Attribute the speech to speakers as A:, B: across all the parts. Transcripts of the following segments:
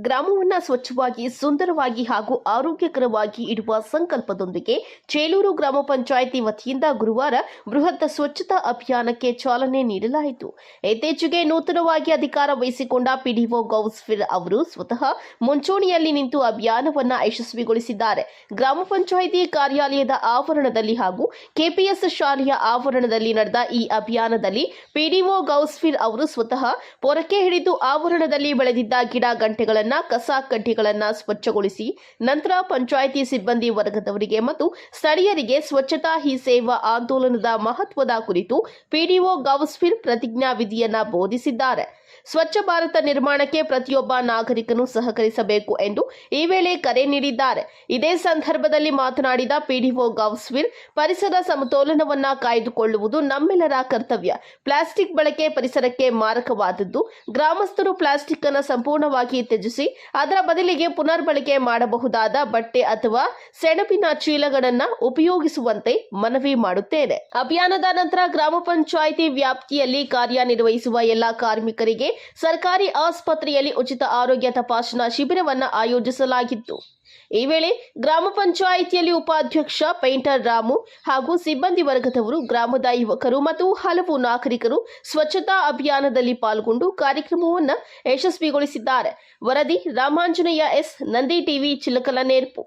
A: ಗ್ರಾಮವನ್ನು ಸ್ವಚ್ಛವಾಗಿ, ಸುಂದರವಾಗಿ ಹಾಗೂ ಆರೋಗ್ಯಕರವಾಗಿ ಇಡುವ ಸಂಕಲ್ಪದೊಂದಿಗೆ ಚೇಲೂರು ಗ್ರಾಮ ಪಂಚಾಯಿತಿ ವತಿಯಿಂದ ಗುರುವಾರ ಬೃಹತ್ ಸ್ವಚ್ಛತಾ ಅಭಿಯಾನಕ್ಕೆ ಚಾಲನೆ ನೀಡಲಾಯಿತು. ಇತ್ತೀಚೆಗೆ ನೂತನವಾಗಿ ಅಧಿಕಾರ ವಹಿಸಿಕೊಂಡ ಪಿಡಿಒ ಗೌಸ್ಫಿರ್ ಅವರು ಸ್ವತಃ ಮುಂಚೂಣಿಯಲ್ಲಿ ನಿಂತು ಅಭಿಯಾನವನ್ನು ಯಶಸ್ವಿಗೊಳಿಸಿದ್ದಾರೆ. ಗ್ರಾಮ ಪಂಚಾಯಿತಿ ಕಾರ್ಯಾಲಯದ ಆವರಣದಲ್ಲಿ ಹಾಗೂ ಕೆಪಿಎಸ್ ಶಾಲೆಯ ಆವರಣದಲ್ಲಿ ನಡೆದ ಈ ಅಭಿಯಾನದಲ್ಲಿ ಪಿಡಿಒ ಗೌಸ್ಫಿರ್ ಅವರು ಸ್ವತಃ ಪೊರಕೆ ಹಿಡಿದು ಆವರಣದಲ್ಲಿ ಬೆಳೆದಿದ್ದ ಗಿಡ ಗಂಟೆಗಳನ್ನ ಕಸ ಕಡ್ಡಿಗಳನ್ನು ಸ್ವಚ್ಛಗೊಳಿಸಿ ನಂತರ ಪಂಚಾಯಿತಿ ಸಿಬ್ಬಂದಿ ವರ್ಗದವರಿಗೆ ಮತ್ತು ಸ್ಥಳೀಯರಿಗೆ ಸ್ವಚ್ಛತಾ ಹಿ ಸೇವಾ ಆಂದೋಲನದ ಮಹತ್ವದ ಕುರಿತು ಪಿಡಿಒ ಗೌಸ್ಫಿರ್ ಪ್ರತಿಜ್ಞಾ ವಿಧಿಯನ್ನ ಬೋಧಿಸಿದ್ದಾರೆ. ಸ್ವಚ್ಛ ಭಾರತ ನಿರ್ಮಾಣಕ್ಕೆ ಪ್ರತಿಯೊಬ್ಬ ನಾಗರಿಕನು ಸಹಕರಿಸಬೇಕು ಎಂದು ಈ ವೇಳೆ ಕರೆ ನೀಡಿದ್ದಾರೆ. ಇದೇ ಸಂದರ್ಭದಲ್ಲಿ ಮಾತನಾಡಿದ ಪಿಡಿಒ ಗೌಸ್ವಿರ್ ಪರಿಸರ ಸಮತೋಲನವನ್ನ ಕಾಯ್ದುಕೊಳ್ಳುವುದು ನಮ್ಮೆಲ್ಲರ ಕರ್ತವ್ಯ. ಪ್ಲಾಸ್ಟಿಕ್ ಬಳಕೆ ಪರಿಸರಕ್ಕೆ ಮಾರಕವಾದದ್ದು. ಗ್ರಾಮಸ್ಥರು ಪ್ಲಾಸ್ಟಿಕ್ ಅನ್ನು ಸಂಪೂರ್ಣವಾಗಿ ತ್ಯಜಿಸಿ, ಅದರ ಬದಲಿಗೆ ಪುನರ್ಬಳಕೆ ಮಾಡಬಹುದಾದ ಬಟ್ಟೆ ಅಥವಾ ಸೆಣಬಿನ ಚೀಲಗಳನ್ನ ಉಪಯೋಗಿಸುವಂತೆ ಮನವಿ ಮಾಡುತ್ತೇನೆ. ಅಭಿಯಾನದ ನಂತರ ಗ್ರಾಮ ಪಂಚಾಯಿತಿ ವ್ಯಾಪ್ತಿಯಲ್ಲಿ ಕಾರ್ಯನಿರ್ವಹಿಸುವ ಎಲ್ಲಾ ಕಾರ್ಮಿಕರಿಗೆ ಸರ್ಕಾರಿ ಆಸ್ಪತ್ರೆಯಲ್ಲಿ ಉಚಿತ ಆರೋಗ್ಯ ತಪಾಸಣಾ ಶಿಬಿರವನ್ನು ಆಯೋಜಿಸಲಾಗಿತ್ತು. ಈ ವೇಳೆ ಗ್ರಾಮ ಪಂಚಾಯಿತಿಯಲ್ಲಿ ಉಪಾಧ್ಯಕ್ಷ ಪೇಂಟರ್ ರಾಮು ಹಾಗೂ ಸಿಬ್ಬಂದಿ ವರ್ಗದವರು, ಗ್ರಾಮದ ಯುವಕರು ಮತ್ತು ಹಲವು ನಾಗರಿಕರು ಸ್ವಚ್ಛತಾ ಅಭಿಯಾನದಲ್ಲಿ ಪಾಲ್ಗೊಂಡು ಕಾರ್ಯಕ್ರಮವನ್ನು ಯಶಸ್ವಿಗೊಳಿಸಿದ್ದಾರೆ. ವರದಿ ರಾಮಾಂಜನೇಯ ಎಸ್. ನಂದಿ ಟಿವಿ, ಚಿಲಕಲ, ನೇರ್ಪು.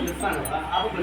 B: చూస్తాను ఆపు